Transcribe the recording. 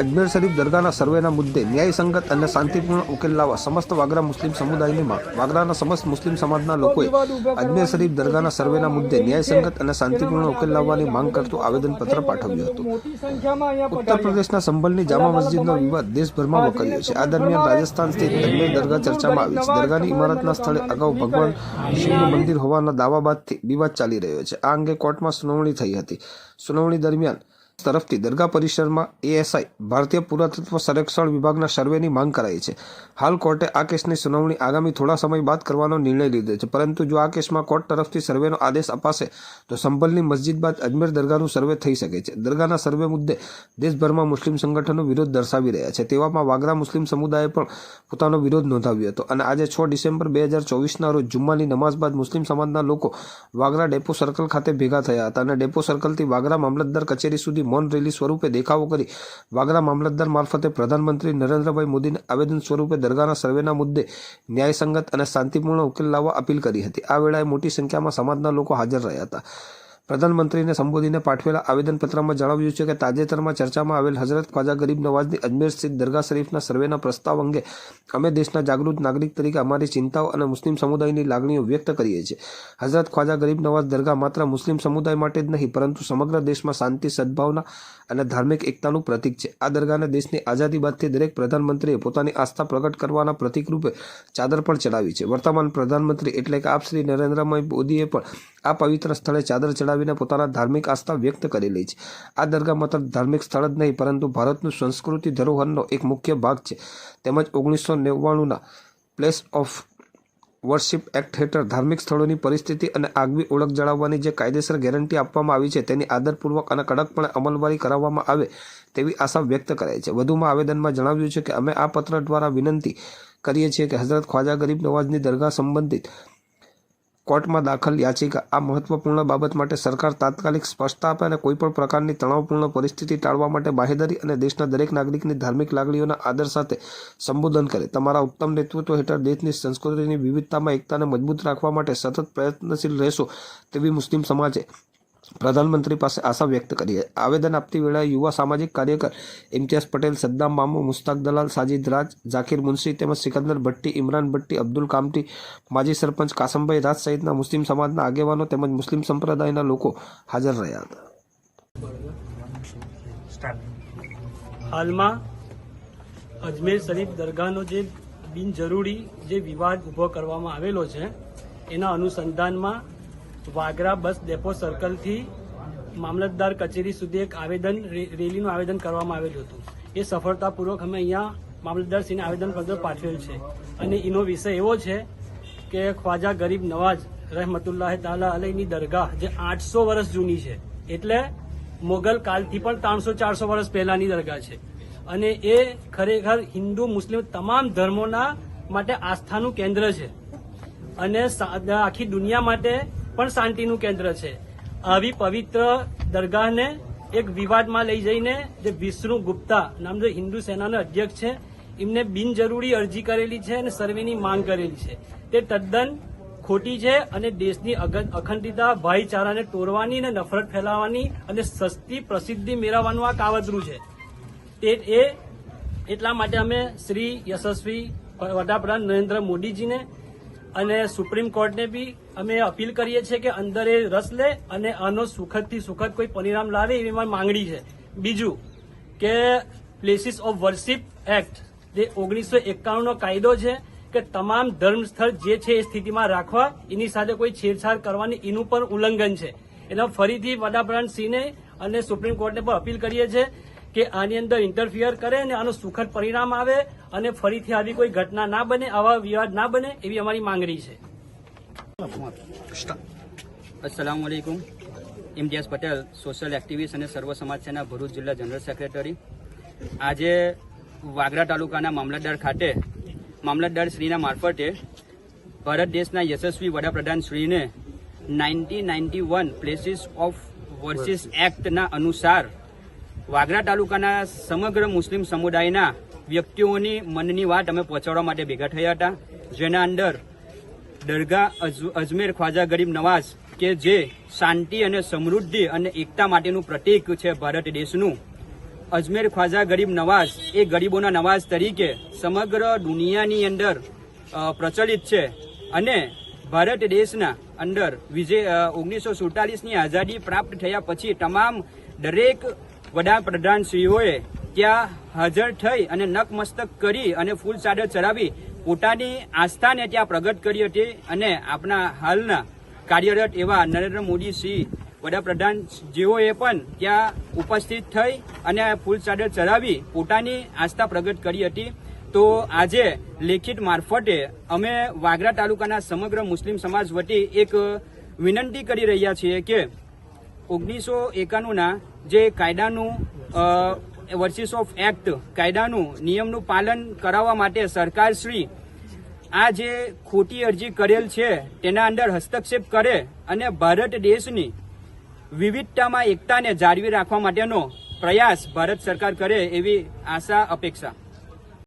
અજમેર શરીફ દરગાહના સર્વેના મુદ્દે ન્યાયસંગત અને શાંતિપૂર્ણ ઉકેલ લાવવા સમસ્ત વાગરા મુસ્લિમ સમુદાયની માંગ. વાગરાના સમસ્ત મુસ્લિમ સમાજના લોકોએ અજમેર શરીફ દરગાહના સર્વેના મુદ્દે ન્યાયસંગત અને શાંતિપૂર્ણ ઉકેલ લાવવાની માંગ કરતું આવેદનપત્ર પાઠવ્યું હતું. ઉત્તર પ્રદેશના સંભલની જામા મસ્જિદનો વિવાદ દેશભરમાં વકર્યો છે. આ દરમિયાન રાજસ્થાન સ્થિત અજમેર દરગાહ ચર્ચામાં આવી છે. દરગાહની ઇમારતના સ્થળે અગાઉ ભગવાન શિવનું મંદિર હોવાના દાવા બાદથી વિવાદ ચાલી રહ્યો છે. આ અંગે કોર્ટમાં સુનાવણી થઈ હતી. સુનાવણી દરમિયાન તરફથી દરગાહ પરિસરમાં એએસઆઈ, ભારતીય પુરાતત્વ સંરક્ષણ વિભાગના સર્વેની માંગ કરાઈ છે. હાલ કોર્ટે આ કેસની સુનાવણી આગામી થોડા સમય બાદ કરવાનો નિર્ણય લીધો છે. પરંતુ જો આ કેસમાં કોર્ટ તરફથી સર્વેનો આદેશ અપાશે, તો સંભલની મસ્જિદ બાદ અજમેર દરગાહનું સર્વે થઈ શકે છે. દરગાહના સર્વે મુદ્દે દેશભરમાં મુસ્લિમ સંગઠનો વિરોધ દર્શાવી રહ્યા છે. તેવામાં વાગરા મુસ્લિમ સમુદાયે પણ પોતાનો વિરોધ નોંધાવ્યો હતો અને આજે છ ડિસેમ્બર બે હજાર ચોવીસના રોજ જુમ્માની નમાઝ બાદ મુસ્લિમ સમાજના લોકો વાગરા ડેપો સર્કલ ખાતે ભેગા થયા હતા અને ડેપો સર્કલથી વાગરા મામલતદાર કચેરી સુધી મૌન રેલી સ્વરૂપે દેખાવો કરી વાગરા મામલતદાર મારફતે પ્રધાનમંત્રી નરેન્દ્રભાઈ મોદીને આવેદન સ્વરૂપે દરગાહના સર્વેના મુદ્દે ન્યાયસંગત અને શાંતિપૂર્ણ ઉકેલ લાવવા અપીલ કરી હતી. આ વેળાએ મોટી સંખ્યામાં સમાજના લોકો હાજર રહ્યા હતા. પ્રધાનમંત્રીને સંબોધીને પાઠવેલા આવેદનપત્રમાં જણાવ્યું છે કે તાજેતરમાં ચર્ચામાં આવેલ હઝરત ખ્વાજા ગરીબ નવાઝની અજમેર સ્થિત દરગાહ શરીફના સર્વેના પ્રસ્તાવ અંગે અમે દેશના જાગૃત નાગરિક તરીકે અમારી ચિંતાઓ અને મુસ્લિમ સમુદાયની લાગણીઓ વ્યક્ત કરીએ છીએ. હઝરત ખ્વાજા ગરીબ નવાઝ દરગાહ માત્ર મુસ્લિમ સમુદાય માટે જ નહીં, પરંતુ સમગ્ર દેશમાં શાંતિ, સદભાવના અને ધાર્મિક એકતાનું પ્રતીક છે. આ દરગાહને દેશની આઝાદી બાદથી દરેક પ્રધાનમંત્રીએ પોતાની આસ્થા પ્રગટ કરવાના પ્રતીક રૂપે ચાદર પણ ચડાવી છે. વર્તમાન પ્રધાનમંત્રી એટલે કે આપ શ્રી નરેન્દ્રભાઈ મોદીએ પણ આ પવિત્ર સ્થળે ચાદર ચડાવીને પોતાના ધાર્મિક આસ્થા વ્યક્ત કરેલી છે. આ દરગાહ માત્ર ધાર્મિક સ્થળ જ નહીં, પરંતુ ભારતનું સંસ્કૃતિ ધરોહરનો એક મુખ્ય ભાગ છે. તેમજ ઓગણીસો નેવ્વાણુંના પ્લેસ ઓફ વર્શિપ એક્ટ હેઠળ ધાર્મિક સ્થળોની પરિસ્થિતિ અને આગવી ઓળખ જાળવવાની જે કાયદેસર ગેરંટી આપવામાં આવી છે, તેની આદરપૂર્વક અને કડકપણે અમલવારી કરાવવામાં આવે તેવી આશા વ્યક્ત કરાઈ છે. વધુમાં આવેદનમાં જણાવ્યું છે કે અમે આ પત્ર દ્વારા વિનંતી કરીએ છીએ કે હઝરત ખ્વાજા ગરીબ નવાજની દરગાહ સંબંધિત કોર્ટમાં દાખલ યાચિકા. આ મહત્વપૂર્ણ બાબત માટે સરકાર તાત્કાલિક સ્પષ્ટતા આપે અને કોઈપણ પ્રકારની તણાવપૂર્ણ પરિસ્થિતિ ટાળવા માટે બાહેધરી અને દેશના દરેક નાગરિકની ધાર્મિક લાગણીઓના આદર સાથે સંબોધન કરે. તમારા ઉત્તમ નેતૃત્વ હેઠળ દેશની સંસ્કૃતિની વિવિધતામાં એકતાને મજબૂત રાખવા માટે સતત પ્રયત્નશીલ રહેશો તેવી મુસ્લિમ સમાજે પ્રધાનમંત્રી પાસે આશા વ્યક્ત કરી. આવેદન આપતી વેળાએ યુવા સામાજિક કાર્યકર ઇમ્તિયાઝ પટેલ, સદ્દામ મામુ, મુસ્તાક દલાલ, સાજિદ રાજ, ઝાકીર મુનશી તેમજ સિકંદર ભટ્ટી, ઇમરાન ભટ્ટી, અબ્દુલ કામટી, માજી સરપંચ કાસમભાઈ રાજ સહિતના મુસ્લિમ સમાજના આગેવાનો તેમજ મુસ્લિમ સંપ્રદાયના લોકો હાજર રહ્યા હતા. હાલમાં અજમેર શરીફ દરગાહનો જે બિનજરૂરી જે વિવાદ ઊભો કરવામાં આવેલો છે, એના અનુસંધાનમાં વાગરા બસ ડેપો સર્કલથી મામલતદાર કચેરી સુધી એક આવેદન રેલીનું આવેદન કરવામાં આવેલું હતું. એ સફળતાપૂર્વક અમે અહીંયા મામલતદારશ્રીને આવેદનપત્ર પાઠવેલ છે. અને એનો વિષય એવો છે કે ખ્વાજા ગરીબ નવાજ રહેમતુલ્લાહ તાલા અલહીની દરગાહ જે આઠસો વર્ષ જૂની છે. એટલે મોગલ કાલથી પણ ત્રણસો, ચારસો વર્ષ પહેલાની દરગાહ છે. અને એ ખરેખર હિન્દુ, મુસ્લિમ તમામ ધર્મોના માટે આસ્થાનું કેન્દ્ર છે. અને આખી દુનિયા માટે પણ શાંતિનું કેન્દ્ર છે. આવી પવિત્ર દરગાહને એક વિવાદમાં લઈ જઈને જે વિષ્ણુ ગુપ્તા નામ જે હિન્દુ સેનાના અધ્યક્ષ છે, એમને બિનજરૂરી અરજી કરેલી છે અને સર્વેની માંગ કરેલી છે. તે તદ્દન ખોટી છે અને દેશની અખંડિતતા, ભાઈચારાને તોડવાની અને નફરત ફેલાવવાની અને સસ્તી પ્રસિદ્ધિ મેળવવાનું આ કાવતરું છે. તે એ, એટલા માટે અમે શ્રી યશસ્વી વડાપ્રધાન નરેન્દ્ર મોદીજીને અને સુપ્રીમ કોર્ટને બી અમે અપીલ કરીએ છીએ કે અંદર એ રસ લે અને આનો સુખદથી સુખદ કોઈ પરિણામ લાવે એવી મારી માંગણી છે. બીજું કે પ્લેસીસ ઓફ વર્શિપ એક્ટ જે ઓગણીસો એકાણુંનો કાયદો છે કે તમામ ધર્મ સ્થળ જે છે એ સ્થિતિમાં રાખવા, એની સાથે કોઈ છેડછાડ કરવાની, એનું પણ ઉલ્લંઘન છે. એના ફરીથી વડાપ્રધાન સિંહને અને સુપ્રીમ કોર્ટને પણ અપીલ કરીએ છીએ કે આની અંદર ઇન્ટરફિયર કરે અને આનું સુખદ પરિણામ આવે અને ફરીથી આવી કોઈ ઘટના ના બને, આવા વિવાદ ના બને એવી અમારી માંગણી છે. અસલામ વાલેકુમ ઇમ્તિયાઝ પટેલ સોશિયલ એક્ટિવિસ્ટ અને સર્વ સમાજ ભરૂચ જિલ્લા જનરલ સેક્રેટરી આજે વાગરા તાલુકાના મામલતદાર ખાતે, મામલતદાર શ્રીના મારફતે ભારત દેશના યશસ્વી વડાપ્રધાન શ્રીને nineteen ninety one places of worship એક્ટના અનુસાર વાગરા તાલુકાના સમગ્ર મુસ્લિમ સમુદાયના વ્યક્તિઓની મનની વાત અમે પહોંચાડવા માટે ભેગા થયા હતા. જેના અંદર દરગાહ અજ- અજમેર ખ્વાજા ગરીબ નવાઝ કે જે શાંતિ અને સમૃદ્ધિ અને એકતા માટેનું પ્રતીક છે ભારત દેશનું. અજમેર ખ્વાજા ગરીબ નવાઝ એ ગરીબોના નવાઝ તરીકે સમગ્ર દુનિયાની અંદર પ્રચલિત છે અને ભારત દેશના અંદર વિજય ઓગણીસો સુડતાલીસની આઝાદી પ્રાપ્ત થયા પછી તમામ દરેક વડાપ્રધાનશ્રીઓએ ત્યાં હાજર થઈ અને નકમસ્તક કરી અને ફૂલ ચાદર ચડાવી પોતાની આસ્થાને ત્યાં પ્રગટ કરી હતી અને આપણા હાલના કાર્યરત એવા નરેન્દ્ર મોદી શ્રી વડાપ્રધાન જેઓએ પણ ત્યાં ઉપસ્થિત થઈ અને ફૂલ ચાદર ચડાવી પોતાની આસ્થા પ્રગટ કરી હતી. તો આજે લેખિત મારફતે અમે વાગરા તાલુકાના સમગ્ર મુસ્લિમ સમાજ વતી એક વિનંતી કરી રહ્યા છીએ કે ઓગણીસો એકાણુંના જે કાયદાનું વર્સિસ ઓફ એક્ટ કાયદાનું નિયમનું પાલન કરાવવા માટે સરકારશ્રી આ જે ખોટી અરજી કરેલ છે, તેના અંદર હસ્તક્ષેપ કરે અને ભારત દેશની વિવિધતામાં એકતાને જાળવી રાખવા માટેનો પ્રયાસ ભારત સરકાર કરે એવી આશા, અપેક્ષા.